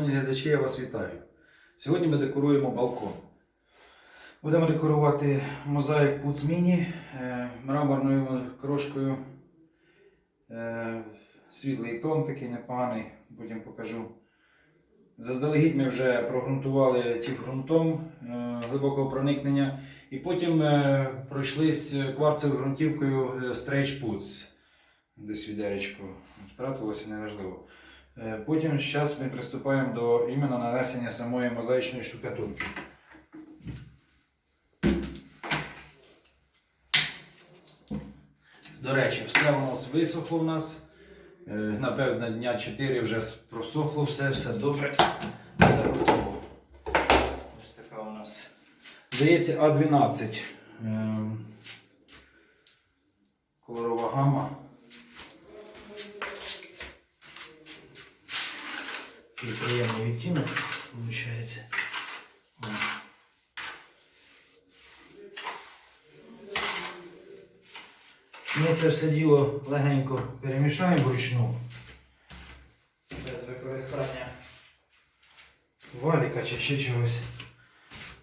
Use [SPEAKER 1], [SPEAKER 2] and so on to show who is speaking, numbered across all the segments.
[SPEAKER 1] Шановні глядачі, я вас вітаю. Сьогодні ми декоруємо балкон. Будемо декорувати мозаїк Mini е, мраморною крошкою. Е, Світлий тон такий непоганий, потім покажу. Заздалегідь ми вже прогрунтували тіф-ґрунтом е, глибокого проникнення. І потім пройшлись кварцевою ґрунтівкою Stretch Puts. Десь відеречко втратилося, неважливо. Е, Потім зараз ми приступаємо до іменно нанесення самої мозаїчної штукатурки. До речі, все воно висохло в нас. Напевно, дня 4 вже просохло все, все добре. Все готово. Ось така у нас. Здається, А12. Такий приємний відтінок виходить. Ми це все діло легенько перемішаємо вручну. Без використання валіка чи ще чогось.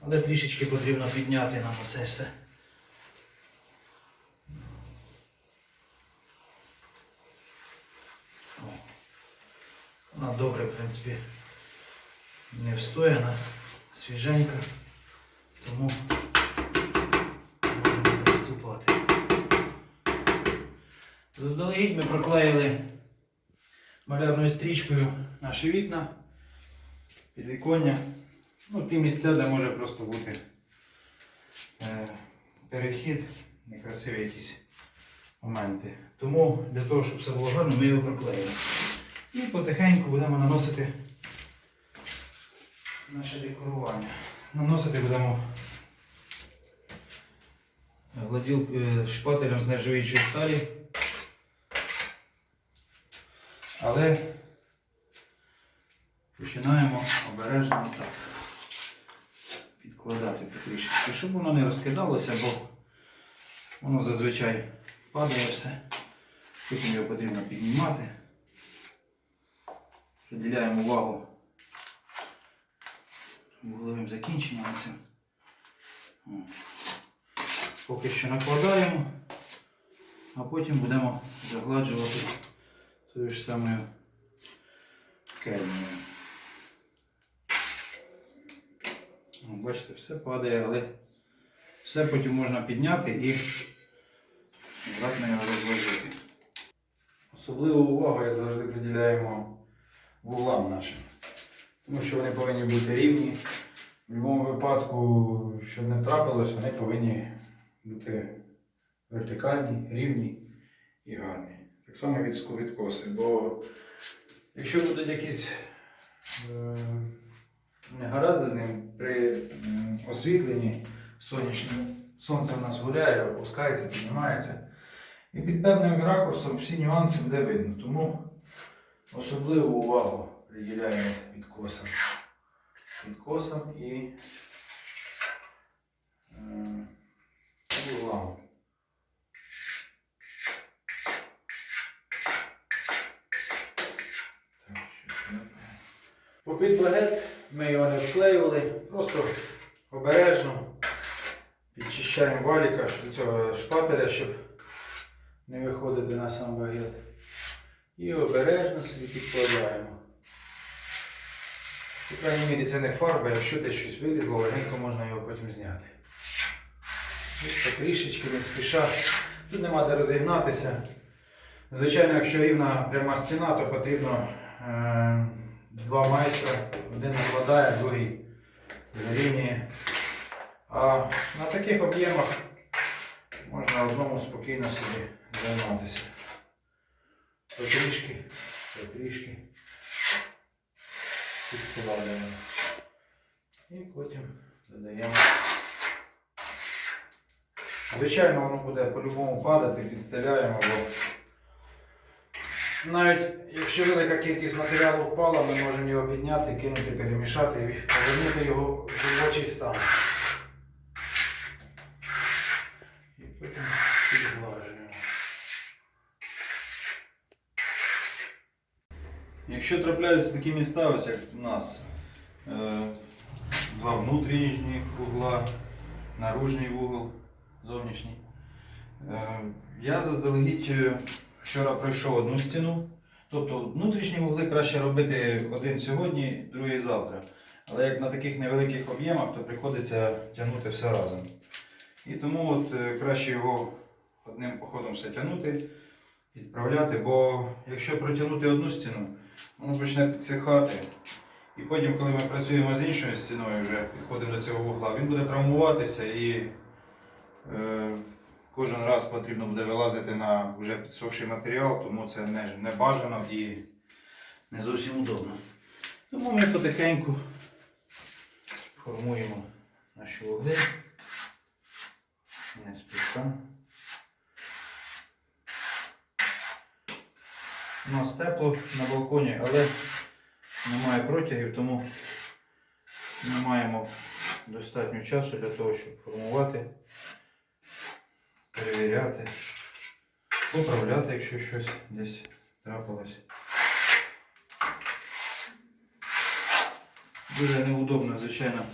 [SPEAKER 1] Але трішечки потрібно підняти нам оце все. О. Вона добре, в принципі, не встояна, свіженька, тому можемо приступати. Заздалегідь ми проклеїли малярною стрічкою наші вікна, підвіконня. Ну, ті місця, де може просто бути е, перехід, некрасиві якісь моменти. Тому для того, щоб все було гарно, ми його проклеїмо. І потихеньку будемо наносити наше декорування. Наносити будемо гладіл е, шпателем з нержавіючої сталі. Але починаємо обережно так підкладати потрішечки, щоб воно не розкидалося, бо воно зазвичай падає все. Потім його потрібно піднімати. Приділяємо увагу вугловим закінченням цим. Поки що накладаємо, а потім будемо загладжувати тою ж самою кельмою. Бачите, все падає, але все потім можна підняти і обратно його розложити. Особливу увагу, як завжди, приділяємо вуглам нашим. Тому що вони повинні бути рівні. В будь-якому випадку, щоб не трапилось, вони повинні бути вертикальні, рівні і гарні. Так само від відкоси. Бо якщо будуть якісь е, негаразди з ним при освітленні сонячним, сонце в нас гуляє, опускається, піднімається. І під певним ракурсом всі нюанси буде видно. Тому особливу увагу приділяємо підкосам. Підкосам і углам. Попід багет ми його не вклеювали, просто обережно підчищаємо валіка цього шпателя, щоб не виходити на сам багет. І обережно собі підкладаємо. У крайній мірі це не фарба, якщо десь щось вилізло, легенько можна його потім зняти. Ось трішечки не спіша. Тут нема де розігнатися. Звичайно, якщо рівна пряма стіна, то потрібно е, два майстра. Один накладає, другий зарівнює. А на таких об'ємах можна одному спокійно собі займатися. Потрішки, потрішки підкладаємо. І потім додаємо. Звичайно, воно буде по-любому падати, підстеляємо, бо навіть якщо велика кількість матеріалу впала, ми можемо його підняти, кинути, перемішати і повернути його в робочий стан. І потім підглажуємо. Якщо трапляються такі міста, ось як у нас е, два внутрішніх вугла, наружний вугол, зовнішній. Е, я заздалегідь е, вчора пройшов одну стіну. Тобто внутрішні вугли краще робити один сьогодні, другий завтра. Але як на таких невеликих об'ємах, то приходиться тягнути все разом. І тому от краще його одним походом все тягнути, відправляти, бо якщо протягнути одну стіну, воно почне підсихати. І потім, коли ми працюємо з іншою стіною, вже підходимо до цього вугла, він буде травмуватися і е, кожен раз потрібно буде вилазити на вже підсохший матеріал, тому це не, не бажано і не зовсім удобно. Тому ми потихеньку формуємо наші вугли. Не спіша. У нас тепло на балконі, але немає протягів, тому ми маємо достатньо часу для того, щоб формувати, перевіряти, поправляти, якщо щось десь трапилось. Дуже неудобно, звичайно,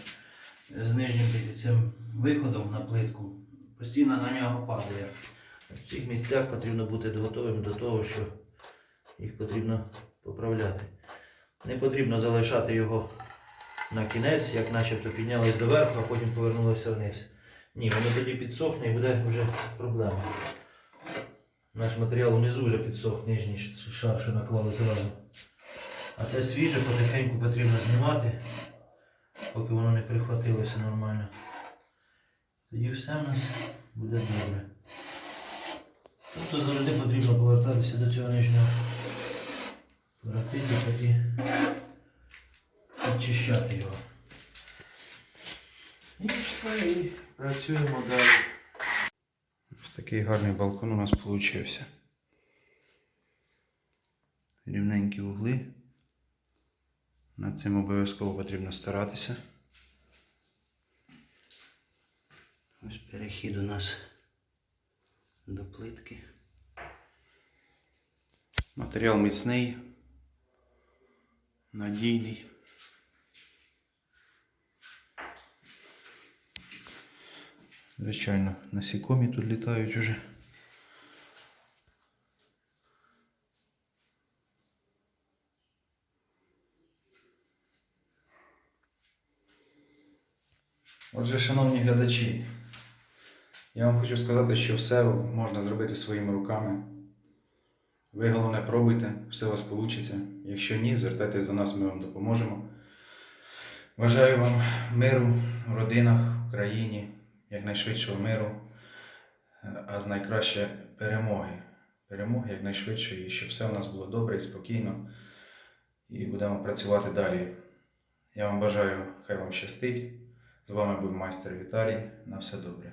[SPEAKER 1] з нижнім цим виходом на плитку. Постійно на нього падає. В цих місцях потрібно бути готовим до того, що їх потрібно поправляти. Не потрібно залишати його на кінець, як начебто піднялось доверху, а потім повернулося вниз. Ні, воно тоді підсохне і буде вже проблема. Наш матеріал внизу вже підсох, нижній шар, що наклали зразу. А це свіже, потихеньку потрібно знімати, поки воно не прихватилося нормально. Тоді все в нас буде добре. Тобто завжди потрібно повертатися до цього нижнього парапетика і підчищати його. І все, і працюємо далі. Ось такий гарний балкон у нас вийшов. Рівненькі вугли. Над цим обов'язково потрібно старатися. Ось перехід у нас до плитки. Матеріал міцний, надійний. Звичайно, насікомі тут літають уже. Отже, шановні глядачі, я вам хочу сказати, що все можна зробити своїми руками. Ви головне пробуйте, все у вас вийде. Якщо ні, звертайтесь до нас, ми вам допоможемо. Бажаю вам миру в родинах, в країні, якнайшвидшого миру, а найкраще перемоги. Перемоги якнайшвидше, і щоб все у нас було добре і спокійно. І будемо працювати далі. Я вам бажаю, хай вам щастить. З вами був майстер Віталій. На все добре.